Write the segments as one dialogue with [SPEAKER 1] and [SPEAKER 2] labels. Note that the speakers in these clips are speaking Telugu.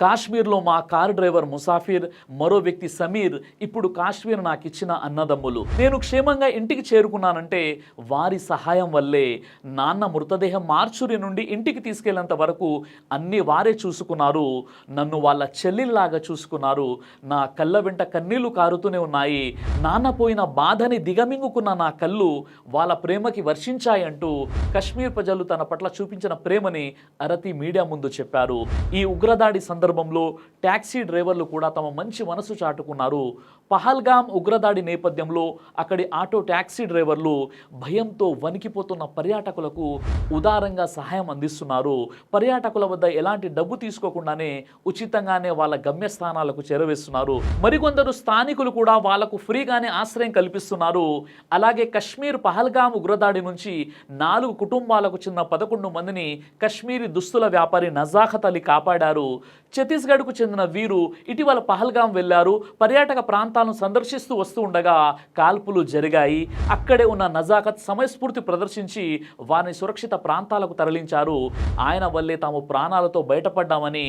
[SPEAKER 1] కాశ్మీర్లో మా కారు డ్రైవర్ ముసాఫిర్ మరో వ్యక్తి సమీర్ ఇప్పుడు కాశ్మీర్ నాకు ఇచ్చిన అన్నదమ్ములు. నేను క్షేమంగా ఇంటికి చేరుకున్నానంటే వారి సహాయం వల్లే నాన్న మృతదేహం మార్చురి నుండి ఇంటికి తీసుకెళ్ళేంత వరకు అన్ని వారే చూసుకున్నారు. నన్ను వాళ్ళ చెల్లిలాగా చూసుకున్నారు. నా కళ్ళ వెంట కన్నీళ్ళు కారుతూనే ఉన్నాయి. నాన్న పోయిన బాధని దిగమింగుకున్న నా కళ్ళు వాళ్ళ ప్రేమకి వర్షించాయంటూ కశ్మీర్ ప్రజలు తన పట్ల చూపించిన ప్రేమని అరతి మీడియా ముందు చెప్పారు. ఈ ఉగ్రదాడి సందర్భంలో ట్యాక్సీ డ్రైవర్లు కూడా తమ మంచి మనసు చాటుకున్నారు. పహల్గామ్ ఉగ్రదాడి నేపథ్యంలో అక్కడి ఆటో ట్యాక్సీ డ్రైవర్లు భయంతో వణికిపోతున్న పర్యాటకులకు ఉదారంగా సహాయం అందిస్తున్నారు. పర్యాటకుల వద్ద ఎలాంటి డబ్బు తీసుకోకుండానే ఉచితంగానే వాళ్ళ గమ్యస్థానాలకు చేరవేస్తున్నారు. మరికొందరు స్థానికులు కూడా వాళ్ళకు ఫ్రీగానే ఆశ్రయం కల్పిస్తున్నారు. అలాగే కశ్మీర్ పహల్గామ్ ఉగ్రదాడి నుంచి నాలుగు కుటుంబాలకు చెందిన పదకొండు మందిని కశ్మీరీ దుస్తుల వ్యాపారి నజాఖత్ అలీ కాపాడారు. ఛత్తీస్గఢ్కు చెందిన వీరు ఇటీవల పహల్గాం వెళ్ళారు పర్యాటక ప్రాంతాలను సందర్శిస్తూ వస్తూ ఉండగా కాల్పులు జరిగాయి. అక్కడే ఉన్న నజాకత్ సమయస్ఫూర్తి ప్రదర్శించి వారిని సురక్షిత ప్రాంతాలకు తరలించారు. ఆయన వల్లే తాము ప్రాణాలతో బయటపడ్డామని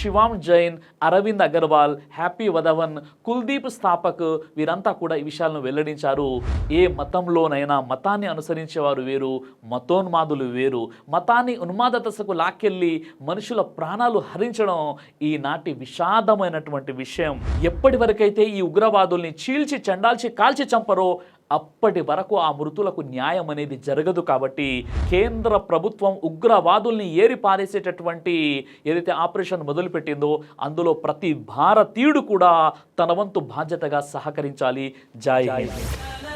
[SPEAKER 1] శివాం జైన్ అరవింద్ అగర్వాల్ హ్యాపీ వధవన్ కుల్దీప్ స్థాపక్ వీరంతా కూడా ఈ విషయాలను వెల్లడించారు. ఏ మతంలోనైనా మతాన్ని అనుసరించేవారు వేరు మతోన్మాదులు వేరు. మతాన్ని ఉన్మాద దశకు లాక్కెళ్ళి మనుషుల ప్రాణాలు హరించడం ఈనాటి విషాదమైనటువంటి విషయం ఎప్పటి వరకైతే ఈ ఉగ్రవాదుల్ని చీల్చి చండాల్చి కాల్చి చంపరో అప్పటి వరకు ఆ మృతులకు న్యాయం అనేది జరగదు కాబట్టి కేంద్ర ప్రభుత్వం ఉగ్రవాదుల్ని ఏరి పారేసేటటువంటి ఏదైతే ఆపరేషన్ మొదలుపెట్టిందో అందులో ప్రతి భారతీయుడు కూడా తన వంతు బాధ్యతగా సహకరించాలి. జాయి